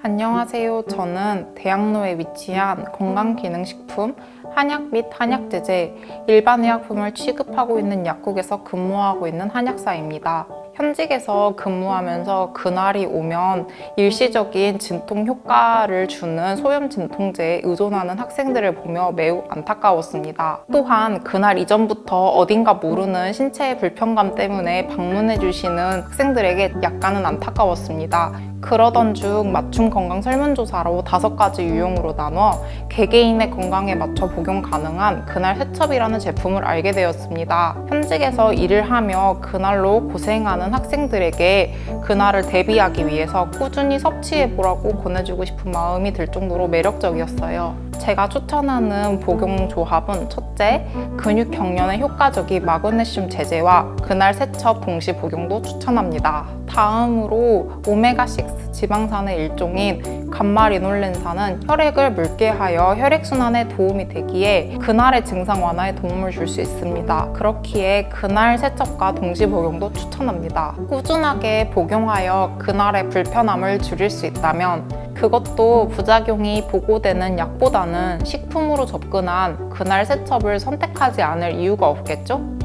안녕하세요. 저는 대학로에 위치한 건강기능식품, 한약 및 한약제제, 일반 의약품을 취급하고 있는 약국에서 근무하고 있는 한약사입니다. 현직에서 근무하면서 그날이 오면 일시적인 진통 효과를 주는 소염 진통제에 의존하는 학생들을 보며 매우 안타까웠습니다. 또한 그날 이전부터 어딘가 모르는 신체의 불편감 때문에 방문해 주시는 학생들에게 약간은 안타까웠습니다. 그러던 중 맞춤 건강 설문조사로 다섯 가지 유형으로 나눠 개개인의 건강에 맞춰 복용 가능한 그날 세첩이라는 제품을 알게 되었습니다. 현직에서 일을 하며 그날로 고생하는 학생들에게 그날을 대비하기 위해서 꾸준히 섭취해 보라고 권해주고 싶은 마음이 들 정도로 매력적이었어요. 제가 추천하는 복용 조합은 첫째, 근육 경련에 효과적인 마그네슘 제제와 그날 세첩 동시 복용도 추천합니다. 다음으로 오메가6 지방산의 일종인 감마리놀렌산은 혈액을 묽게 하여 혈액순환에 도움이 되기에 그날의 증상 완화에 도움을 줄 수 있습니다. 그렇기에 그날 세척과 동시 복용도 추천합니다. 꾸준하게 복용하여 그날의 불편함을 줄일 수 있다면 그것도 부작용이 보고되는 약보다는 식품으로 접근한 그날 세첩을 선택하지 않을 이유가 없겠죠?